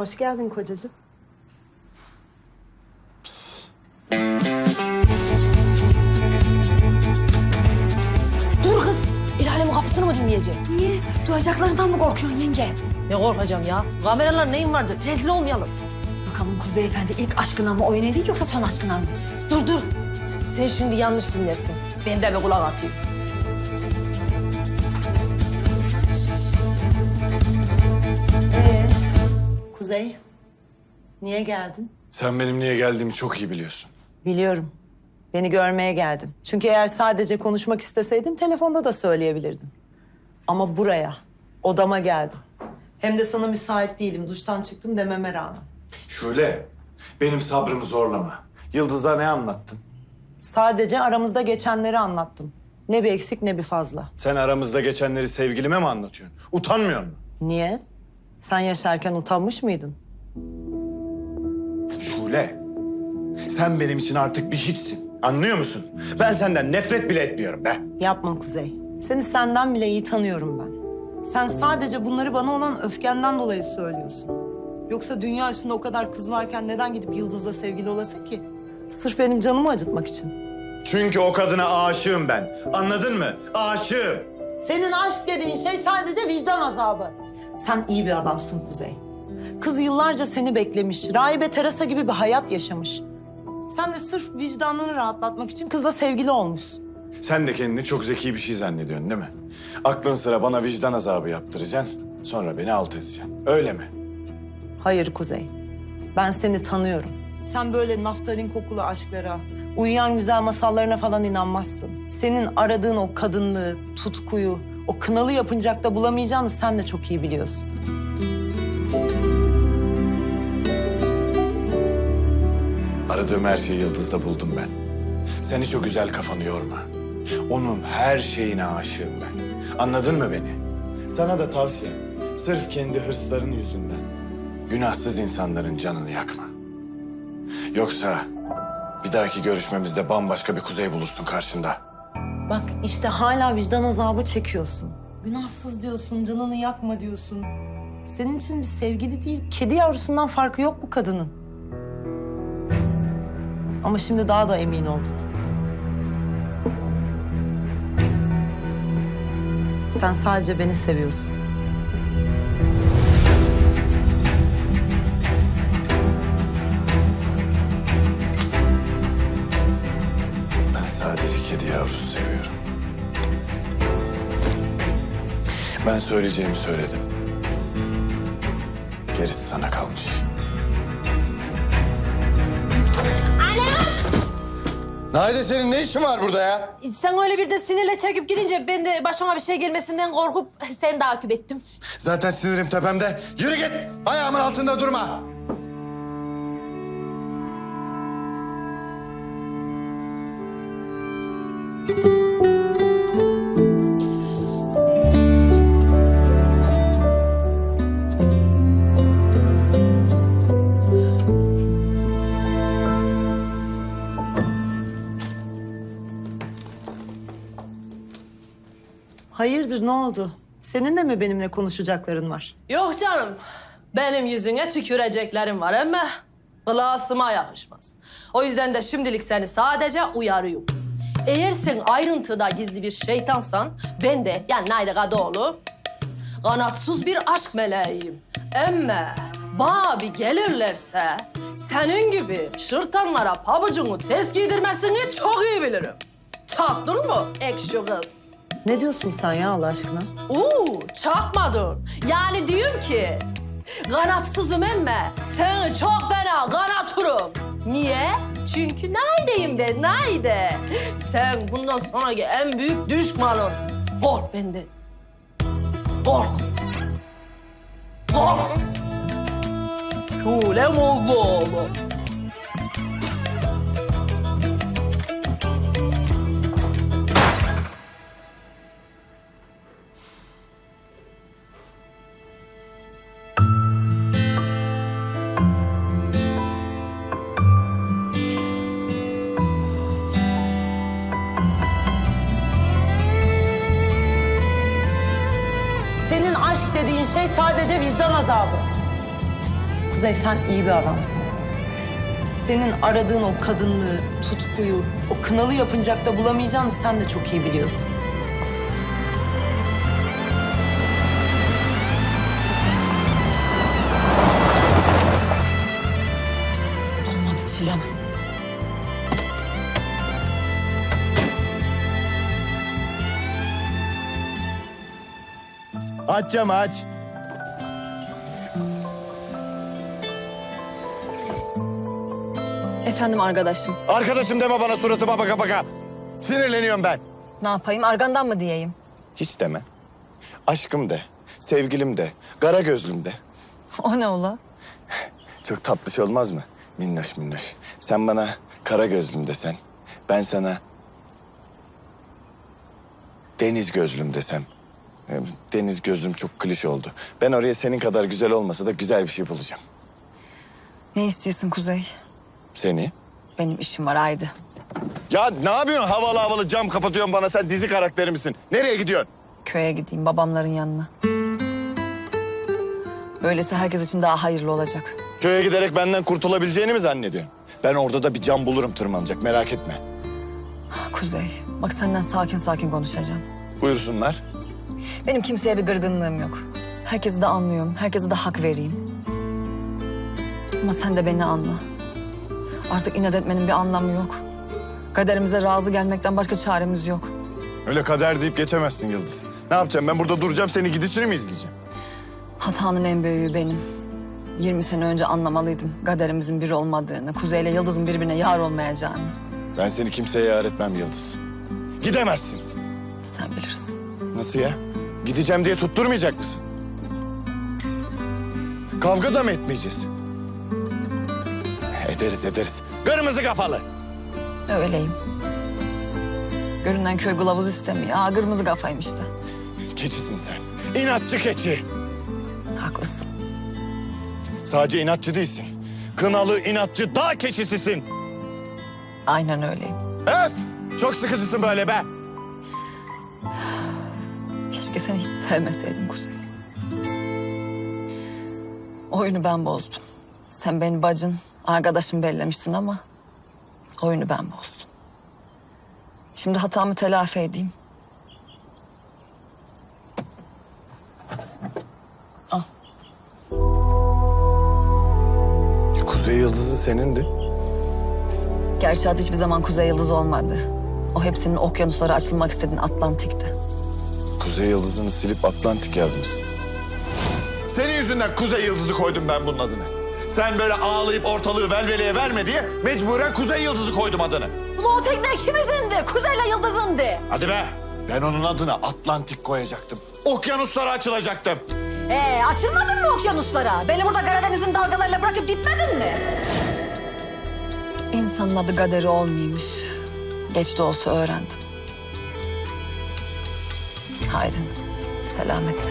Hoş geldin kocacığım. Dur kız. İlalemin kapısını mı dinleyeceğim? Niye? Duyacaklarından mı korkuyorsun yenge? Ne korkacağım ya? Kameralar neyin vardı? Rezil olmayalım. Bakalım Kuzey Efendi ilk aşkına mı ediyor yoksa son aşkına mı? Dur dur. Sen şimdi yanlış dinlersin. Ben de bir kulak atayım. Kuzey, niye geldin? Sen benim niye geldiğimi çok iyi biliyorsun. Biliyorum. Beni görmeye geldin. Çünkü eğer sadece konuşmak isteseydin telefonda da söyleyebilirdin. Ama buraya, odama geldin. Hem de sana müsait değilim, duştan çıktım dememe rağmen. Şule, benim sabrımı zorlama. Yıldız'a ne anlattın? Sadece aramızda geçenleri anlattım. Ne bir eksik ne bir fazla. Sen aramızda geçenleri sevgilime mi anlatıyorsun? Utanmıyor musun? Niye? Sen yaşarken utanmış mıydın? Şule, sen benim için artık bir hiçsin. Anlıyor musun? Ben senden nefret bile etmiyorum be. Yapma Kuzey. Seni senden bile iyi tanıyorum ben. Sen sadece bunları bana olan öfkenden dolayı söylüyorsun. Yoksa dünya üstünde o kadar kız varken neden gidip Yıldız'la sevgili olasın ki? Sırf benim canımı acıtmak için. Çünkü o kadına aşığım ben. Anladın mı? Aşığım. Senin aşk dediğin şey sadece vicdan azabı. Sen iyi bir adamsın Kuzey. Kız yıllarca seni beklemiş, rahibe Teresa gibi bir hayat yaşamış. Sen de sırf vicdanını rahatlatmak için kızla sevgili olmuşsun. Sen de kendini çok zeki bir şey zannediyorsun değil mi? Aklın sıra bana vicdan azabı yaptıracaksın. Sonra beni alt edeceksin. Öyle mi? Hayır Kuzey. Ben seni tanıyorum. Sen böyle naftalin kokulu aşklara, uyuyan güzel masallarına falan inanmazsın. Senin aradığın o kadınlığı, tutkuyu, o kınalı yapıncakta bulamayacağını sen de çok iyi biliyorsun. Aradığım her şeyi Yıldız'da buldum ben. Sen hiç o güzel kafanı yorma. Onun her şeyine aşığım ben. Anladın mı beni? Sana da tavsiyem. Sırf kendi hırsların yüzünden günahsız insanların canını yakma. Yoksa bir dahaki görüşmemizde bambaşka bir kuzey bulursun karşında. Bak işte hala vicdan azabı çekiyorsun. Günahsız diyorsun, canını yakma diyorsun. Senin için bir sevgili değil, kedi yavrusundan farkı yok bu kadının. Ama şimdi daha da emin oldum. Sen sadece beni seviyorsun. Ben sadece kedi yavrusu Ben söyleyeceğimi söyledim. Gerisi sana kalmış. Naide senin ne işin var burada ya? Sen öyle bir de sinirle çekip gidince ben de başıma bir şey gelmesinden korkup seni takip ettim. Zaten sinirim tepemde. Yürü git. Ayağımın altında durma. Hayırdır ne oldu? Senin de mi benimle konuşacakların var? Yok canım. Benim yüzüne tüküreceklerim var ama klasıma yakışmaz. O yüzden de şimdilik seni sadece uyarıyorum. Eğer sen ayrıntıda gizli bir şeytansan ben de yani Naide Kadıoğlu kanatsız bir aşk meleğiyim. Ama bana bir gelirlerse senin gibi şırtanlara pabucunu ters giydirmesini çok iyi bilirim. Çaktın mı ekşi kız? Ne diyorsun sen ya Allah aşkına? Oo, çakmadın. Yani diyorum ki kanatsızım emme seni çok fena kanatırım. Niye? Çünkü neredeyim ben, nerede? Sen bundan sonraki en büyük düşmanın. Kork benden. Kork. Kork. Şulem oldu oğlum. Sadece vicdan azabı. Kuzey sen iyi bir adamsın. Senin aradığın o kadınlığı, tutkuyu, o kınalı yapıncakta bulamayacağını sen de çok iyi biliyorsun. Olmadı Çilem. Aç camı aç. Efendim arkadaşım. Arkadaşım deme bana suratıma baka baka. Sinirleniyorum ben. Ne yapayım? Argandan mı diyeyim? Hiç deme. Aşkım de, sevgilim de, kara gözlüm de. O ne ola? Çok tatlış olmaz mı? Minnoş minnoş. Sen bana kara gözlüm desen, ben sana deniz gözlüm desem. E, Deniz gözlüm çok klişe oldu. Ben oraya senin kadar güzel olmasa da güzel bir şey bulacağım. Ne istiyorsun Kuzey? Seni. Benim işim var haydi. Ya ne yapıyorsun? Havalı havalı cam kapatıyorsun bana. Sen dizi karakteri misin? Nereye gidiyorsun? Köye gideyim babamların yanına. Böylesi herkes için daha hayırlı olacak. Köye giderek benden kurtulabileceğini mi zannediyorsun? Ben orada da bir cam bulurum tırmanacak merak etme. Kuzey, bak senden sakin sakin konuşacağım. Buyursunlar. Benim kimseye bir gırgınlığım yok. Herkesi de anlıyorum, herkese de hak vereyim. Ama sen de beni anla. Artık inat etmenin bir anlamı yok. Kaderimize razı gelmekten başka çaremiz yok. Öyle kader deyip geçemezsin Yıldız. Ne yapacağım ben burada duracağım seni gidişini mi izleyeceğim? Hatanın en büyüğü benim. 20 sene önce anlamalıydım kaderimizin bir olmadığını, Kuzey ile Yıldız'ın birbirine yar olmayacağını. Ben seni kimseye yar etmem Yıldız. Gidemezsin. Sen bilirsin. Nasıl ya? Gideceğim diye tutturmayacak mısın? Kavga da mı etmeyeceğiz? Ederiz ederiz. Kırmızı kafalı. Öyleyim. Görünen köy kılavuz istemiyor. Aa, kırmızı kafayım işte. Keçisin sen. İnatçı keçi. Haklısın. Sadece inatçı değilsin. Kınalı inatçı dağ keçisisin. Aynen öyleyim. Öf! Çok sıkıcısın böyle be. Keşke seni hiç sevmeseydim Kuzey. Oyunu ben bozdum. Sen beni bacın, arkadaşım bellemiştin ama... ...oyunu ben bozdum. Şimdi hatamı telafi edeyim. Al. Kuzey Yıldızı senindi. Gerçi adı hiçbir zaman Kuzey Yıldız olmadı. O hepsinin okyanuslara açılmak istediğin Atlantik'ti. Kuzey Yıldızı'nı silip Atlantik yazmışsın. Senin yüzünden Kuzey Yıldızı koydum ben bunun adını. Sen böyle ağlayıp ortalığı velveleye verme diye mecburen Kuzey Yıldızı koydum adını. Ulan o tekne kimizindi? Kuzey'le Yıldız'ındı. Hadi be. Ben onun adına Atlantik koyacaktım. Okyanuslara açılacaktım. Ee, açılmadın mı okyanuslara? Beni burada Karadeniz'in dalgalarıyla bırakıp gitmedin mi? İnsanın adı kaderi olmaymış. Geç de olsa öğrendim. Haydi, selametle.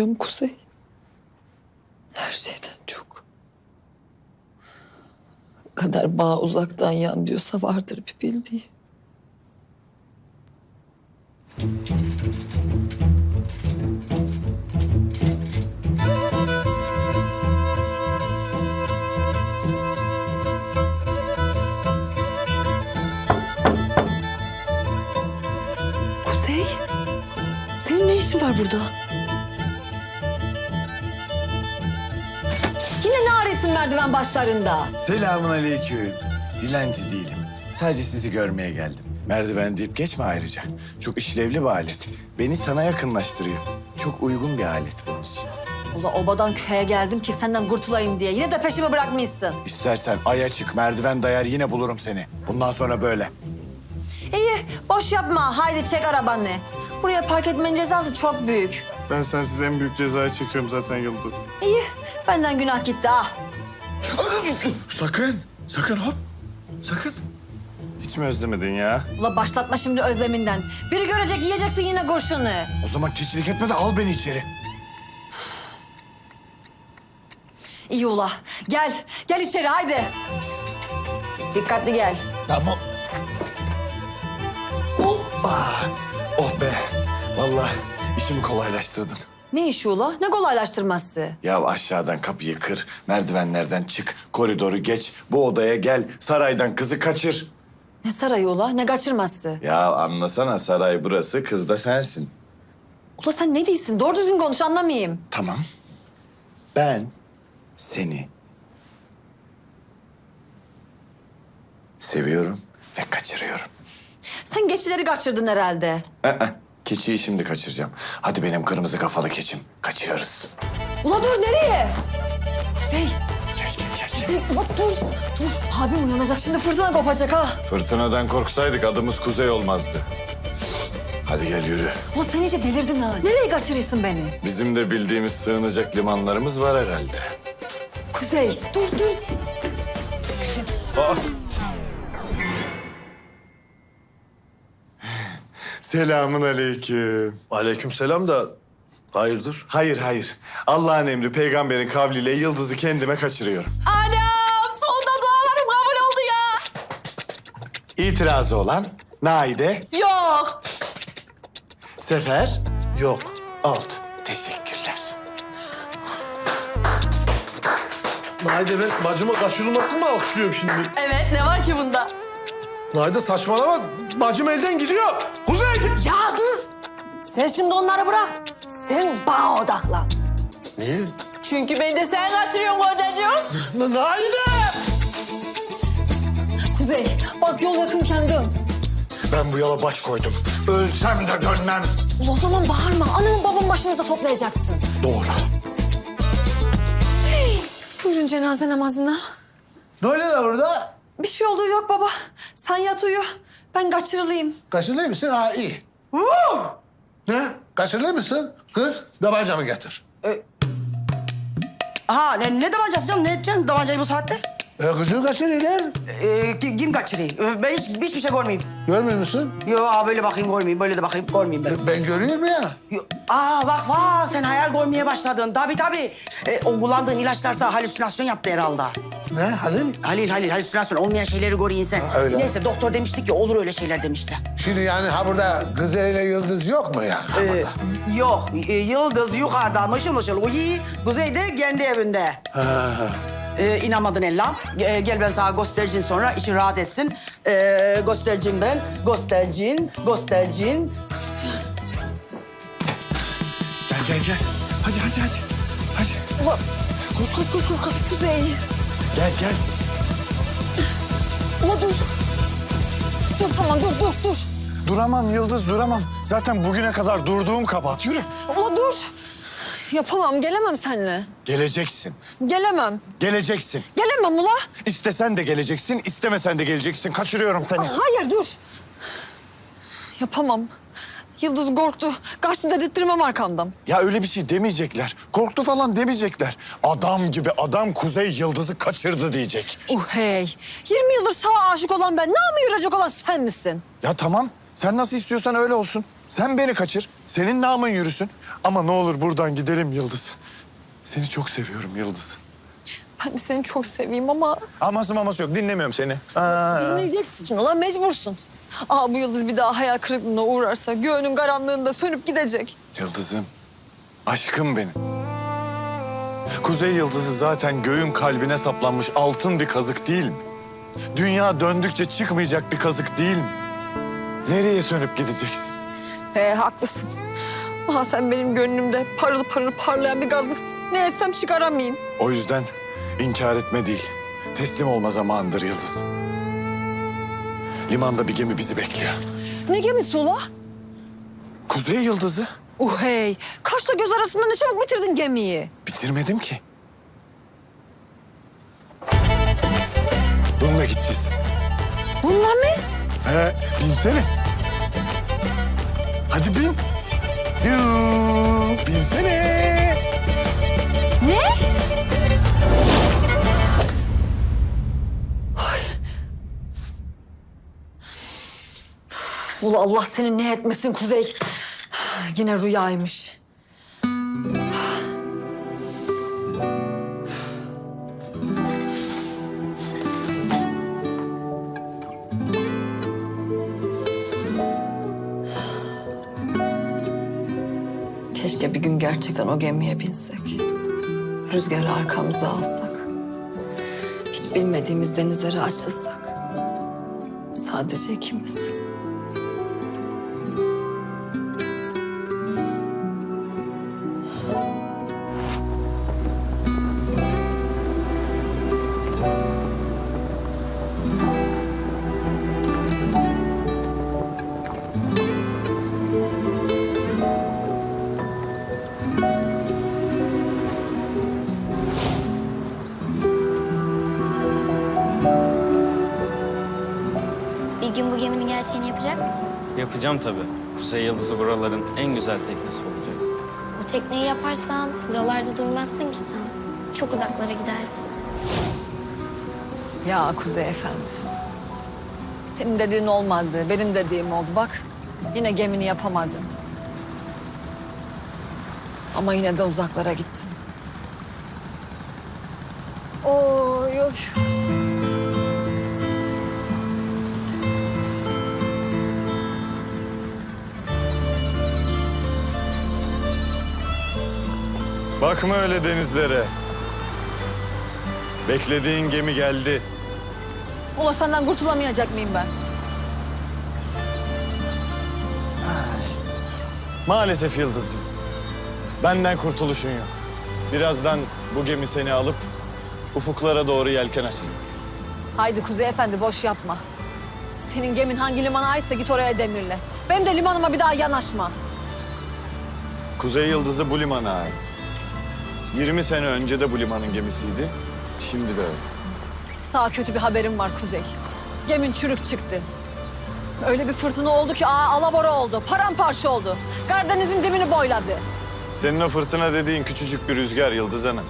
Seviyorum Kuzey. Her şeyden çok. Kadar bağ uzaktan yan diyorsa vardır bir bildiği. Kuzey, senin ne işin var burada? Merdiven başlarında? Selamun aleyküm. Dilenci değilim. Sadece sizi görmeye geldim. Merdiven deyip geçme ayrıca. Çok işlevli bir alet. Beni sana yakınlaştırıyor. Çok uygun bir alet bunun için. Ula obadan köye geldim ki senden kurtulayım diye. Yine de peşimi bırakmışsın. İstersen aya çık, merdiven dayar yine bulurum seni. Bundan sonra böyle. İyi, boş yapma. Haydi çek arabanı. Buraya park etmenin cezası çok büyük. Ben sensiz en büyük cezayı çekiyorum zaten Yıldız. İyi. Benden günah gitti ah. Sakın, sakın hop. Sakın. Hiç mi özlemedin ya? Ula başlatma şimdi özleminden. Biri görecek yiyeceksin yine kurşunu. O zaman keçilik etme de al beni içeri. İyi ula. Gel. Gel içeri haydi. Dikkatli gel. Tamam. Hoppa. Oh be. Vallahi işimi kolaylaştırdın. Ne işi ula? Ne kolaylaştırması? Ya aşağıdan kapıyı kır, merdivenlerden çık, koridoru geç, bu odaya gel, saraydan kızı kaçır. Ne sarayı ula? Ne kaçırması? Ya anlasana saray burası, kız da sensin. Ula sen ne değilsin? Doğru düzgün konuş anlamayayım. Tamam. Ben seni seviyorum ve kaçırıyorum. Sen geçileri kaçırdın herhalde. Keçiyi şimdi kaçıracağım. Hadi benim kırmızı kafalı keçim. Kaçıyoruz. Ula dur nereye? Kuzey. Gel gel ula dur. Dur. Abim uyanacak şimdi fırtına kopacak ha. Fırtınadan korksaydık adımız Kuzey olmazdı. Hadi gel yürü. Ula sen iyice delirdin ha. Nereye kaçırıyorsun beni? Bizim de bildiğimiz sığınacak limanlarımız var herhalde. Kuzey dur dur. Selamun aleyküm. Aleykümselam da hayırdır? Hayır hayır. Allah'ın emri peygamberin kavliyle yıldızı kendime kaçırıyorum. Anam sonunda dualarım kabul oldu ya. İtirazı olan Naide, Yok. Sefer, Yok. Alt. Teşekkürler. Naide ben bacıma kaçırılmasını mı alkışlıyorum şimdi? Evet ne var ki bunda? Naide saçmalama. Bacım elden gidiyor. Git. Ya dur. Sen şimdi onları bırak. Sen bana odaklan. Niye? Çünkü beni de sen kaçırıyorsun kocacığım. Na- Naide! Kuzey bak yol yakınken dön. Ben bu yola baş koydum. Ölsem de dönmem. O zaman bağırma. Anamın babamın başınıza toplayacaksın. Doğru. Buyurun cenaze namazına. Ne oluyor orada? Bir şey olduğu yok baba. Sen yat uyu. Ben kaçırılayım. Kaşınıyor musun? Ha iyi. Ne? Kaşınıyor musun? Kız tabancamı getir. Ha ne, ne damancası canım? Ne edeceksin damancayı bu saatte? E, kızı kaçırıyorlar. Ee, ki- kim kaçırıyor? Ee, Ben hiç, hiçbir şey görmeyeyim. Görmüyor musun? Yo aa, böyle bakayım görmeyeyim, böyle de bakayım görmeyeyim ben. E, ben görüyorum ya. Yo, aa bak bak sen hayal görmeye başladın. Tabii tabii. Ee, o kullandığın ilaçlarsa halüsinasyon yaptı herhalde. Ne Halil? Halil Halil halüsinasyon olmayan şeyleri görüyor insan. öyle. Neyse doktor demişti ki olur öyle şeyler demişti. Şimdi yani ha burada kız ile yıldız yok mu yani? ha Ee, burada? yok ee, Yıldız yukarıda mışıl mışıl uyu. Kuzeyde kendi evinde. Ee, inanmadın Ella. Ee, gel ben sana göstereceğim sonra için rahat etsin. Ee, göstereceğim ben. Göstereceğim, göstereceğim. Gel gel gel. Hadi hadi hadi. Hadi. Ula koş koş koş koş. koş. Kuzey. Gel gel. Ula dur. Dur tamam dur dur dur. Duramam Yıldız duramam. Zaten bugüne kadar durduğum kabahat. Yürü. Ula dur. Yapamam gelemem seninle. Geleceksin. Gelemem. Geleceksin. Gelemem ula. İstesen de geleceksin, istemesen de geleceksin. Kaçırıyorum seni. Hayır dur. Yapamam. Yıldız korktu. Kaçtı dedirttirmem arkamdan. Ya öyle bir şey demeyecekler. Korktu falan demeyecekler. Adam gibi adam Kuzey Yıldız'ı kaçırdı diyecek. Uh hey. 20 yıldır sağa aşık olan ben. Namı yürüyecek olan sen misin? Ya tamam. Sen nasıl istiyorsan öyle olsun. Sen beni kaçır. Senin namın yürüsün. Ama ne olur buradan gidelim Yıldız. Seni çok seviyorum Yıldız. Ben de seni çok seveyim ama Aması maması yok. Dinlemiyorum seni. Aa. dinleyeceksin. Ulan mecbursun. Aa bu yıldız bir daha hayal kırıklığına uğrarsa göğünün karanlığında sönüp gidecek. Yıldızım. Aşkım benim. Kuzey Yıldızı zaten göğün kalbine saplanmış altın bir kazık değil mi? Dünya döndükçe çıkmayacak bir kazık değil mi? Nereye sönüp gideceksin? He haklısın. Aha sen benim gönlümde parıl parıl parlayan bir gazlıksın. Ne etsem çıkaramayayım. O yüzden inkar etme değil. Teslim olma zamanıdır Yıldız. Limanda bir gemi bizi bekliyor. Ne gemisi ula? Kuzey Yıldızı. Uh hey. Kaşla göz arasında ne çabuk bitirdin gemiyi. Bitirmedim ki. Bununla gideceğiz. Bununla mı? He, binsene. Hadi bin. Yuu, Binsene. Ulu Allah seni ne etmesin Kuzey. Yine rüyaymış. O gemiye binsek. Rüzgarı arkamıza alsak. Hiç bilmediğimiz denizlere açılsak. Sadece ikimiz. Geminin gerçeğini yapacak mısın? Yapacağım tabii. Kuzey Yıldızı buraların en güzel teknesi olacak. Bu tekneyi yaparsan buralarda durmazsın ki sen. Çok uzaklara gidersin. Ya Kuzey Efendi. Senin dediğin olmadı, benim dediğim oldu. Bak yine gemini yapamadın. Ama yine de uzaklara gittin. Oy oy. Bakma öyle denizlere. Beklediğin gemi geldi. Ula senden kurtulamayacak mıyım ben? Maalesef Yıldız'cığım. Benden kurtuluşun yok. Birazdan bu gemi seni alıp ufuklara doğru yelken açacak. Haydi Kuzey Efendi boş yapma. Senin gemin hangi limana aitse git oraya demirle. Benim de limanıma bir daha yanaşma. Kuzey Yıldızı bu limana ait. 20 sene önce de bu limanın gemisiydi. Şimdi de öyle. Sağ kötü bir haberim var Kuzey. Gemin çürük çıktı. Öyle bir fırtına oldu ki aa alabora oldu, paramparça oldu. Karadeniz'in dibini boyladı. Senin o fırtına dediğin küçücük bir rüzgar Yıldız Hanım.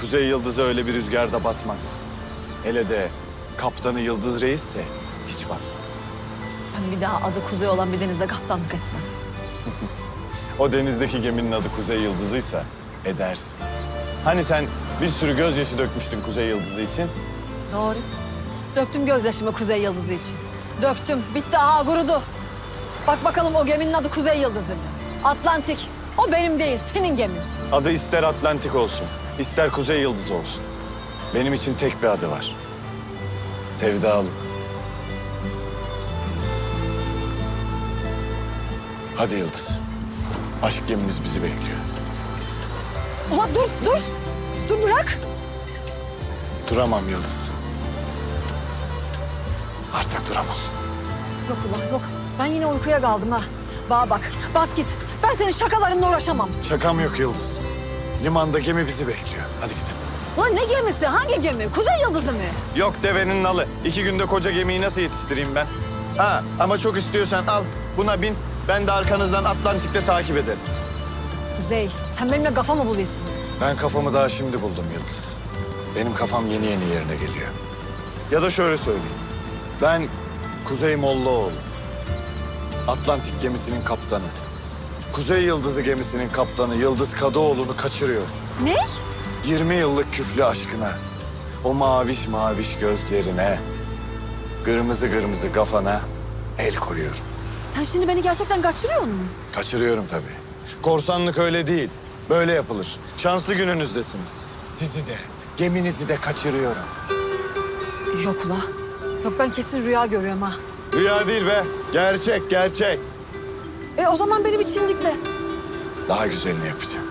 Kuzey Yıldızı öyle bir rüzgarda batmaz. Hele de kaptanı Yıldız Reis'se hiç batmaz. Ben bir daha adı Kuzey olan bir denizde kaptanlık etmem. O denizdeki geminin adı Kuzey Yıldızı'ysa edersin. Hani sen bir sürü gözyaşı dökmüştün Kuzey Yıldızı için? Doğru. Döktüm gözyaşımı Kuzey Yıldızı için. Döktüm. Bitti aha kurudu. Bak bakalım o geminin adı Kuzey Yıldızı mı? Atlantik. O benim değil, senin gemin. Adı ister Atlantik olsun, ister Kuzey Yıldızı olsun. Benim için tek bir adı var. Sevdalık. Hadi Yıldız. Aşk gemimiz bizi bekliyor. Ula dur, dur. Dur bırak. Duramam Yıldız. Artık duramam. Yok ulan yok. Ben yine uykuya kaldım ha. Bana bak, bas git. Ben senin şakalarınla uğraşamam. Şakam yok Yıldız. Limanda gemi bizi bekliyor. Hadi gidelim. Ulan ne gemisi? Hangi gemi? Kuzey Yıldızı mı? Yok devenin nalı. İki günde koca gemiyi nasıl yetiştireyim ben? Ha ama çok istiyorsan al buna bin. Ben de arkanızdan Atlantik'te takip ederim. Kuzey, sen benimle kafa mı buluyorsun? Ben kafamı daha şimdi buldum Yıldız. Benim kafam yeni yeni yerine geliyor. Ya da şöyle söyleyeyim. Ben Kuzey Mollaoğlu. Atlantik gemisinin kaptanı. Kuzey Yıldızı gemisinin kaptanı Yıldız Kadıoğlu'nu kaçırıyor. Ne? 20 yıllık küflü aşkına, o maviş maviş gözlerine, kırmızı kırmızı kafana el koyuyorum. Sen şimdi beni gerçekten kaçırıyor musun? Kaçırıyorum tabii. Korsanlık öyle değil. Böyle yapılır. Şanslı gününüzdesiniz. Sizi de, geminizi de kaçırıyorum. Yok ula. Yok ben kesin rüya görüyorum ha. Rüya değil be. Gerçek, gerçek. E o zaman beni bir çindikle. Daha güzelini yapacağım.